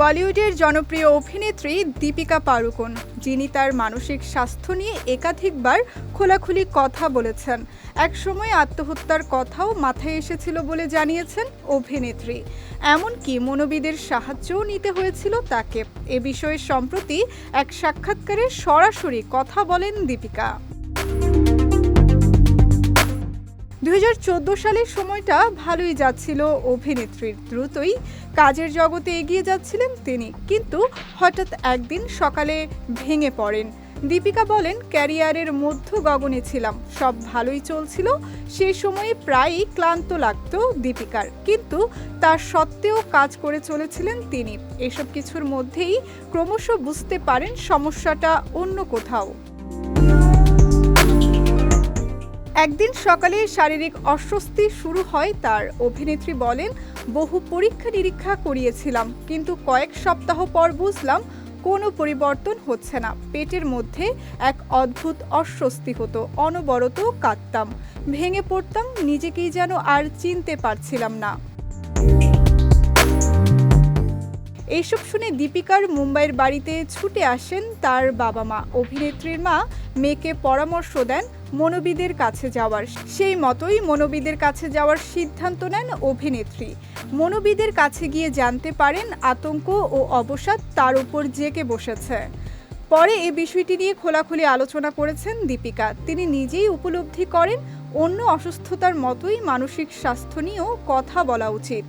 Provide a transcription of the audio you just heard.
বলিউডের জনপ্রিয় অভিনেত্রী দীপিকা পাড়ুকোন। যিনি তার মানসিক স্বাস্থ্য নিয়ে একাধিকবার খোলাখুলি কথা বলেছেন। একসময় আত্মহত্যার কথাও মাথায় এসেছিল বলে জানিয়েছেন অভিনেত্রী। এমনকি মনোবিদের সাহায্যও নিতে হয়েছিল তাকে। এ বিষয়ে সম্প্রতি এক সাক্ষাৎকারে সরাসরি কথা বলেন দীপিকা। দুই হাজার চোদ্দ সালের সময়টা ভালোই যাচ্ছিল অভিনেত্রীর দ্রুতই। কাজের জগতে এগিয়ে যাচ্ছিলেন তিনি, কিন্তু হঠাৎ একদিন সকালে ভেঙে পড়েন। দীপিকা বলেন, ক্যারিয়ারের মধ্য গগনে ছিলাম, সব ভালোই চলছিল। সেই সময়ে প্রায়ই ক্লান্ত লাগতো দীপিকার, কিন্তু তার সত্ত্বেও কাজ করে চলেছিলেন তিনি। এসব কিছুর মধ্যেই ক্রমশ বুঝতে পারেন সমস্যাটা অন্য কোথাও। একদিন সকালে শারীরিক অস্বস্তি শুরু হয় তার। অভিনেত্রী বলেন, বহু পরীক্ষা নিরীক্ষা করিয়েছিলাম, কিন্তু কয়েক সপ্তাহ পর বুঝলাম কোনো পরিবর্তন হচ্ছে না। পেটের মধ্যে এক অদ্ভুত অস্বস্তি হতো, অনবরত কাঁদতাম। ভেঙে পড়তাম, নিজেকেই যেন আর চিনতে পারছিলাম না। এইসব শুনে দীপিকার মুম্বাইয়ের বাড়িতে ছুটে আসেন তার বাবা মা। অভিনেত্রীর মা মেয়েকে পরামর্শ দেন মনোবিদের কাছে যাওয়ার সেই মতোই মনোবিদের কাছে যাওয়ার সিদ্ধান্ত নেন অভিনেত্রী। মনোবিদের কাছে গিয়ে জানতে পারেন আতঙ্ক ও অবসাদ তার উপর জেকে বসেছে। পরে এই বিষয়টি নিয়ে খোলাখুলি আলোচনা করেছেন দীপিকা। তিনি নিজেই উপলব্ধি করেন, অন্য অসুস্থতার মতোই মানসিক স্বাস্থ্য নিয়েও কথা বলা উচিত।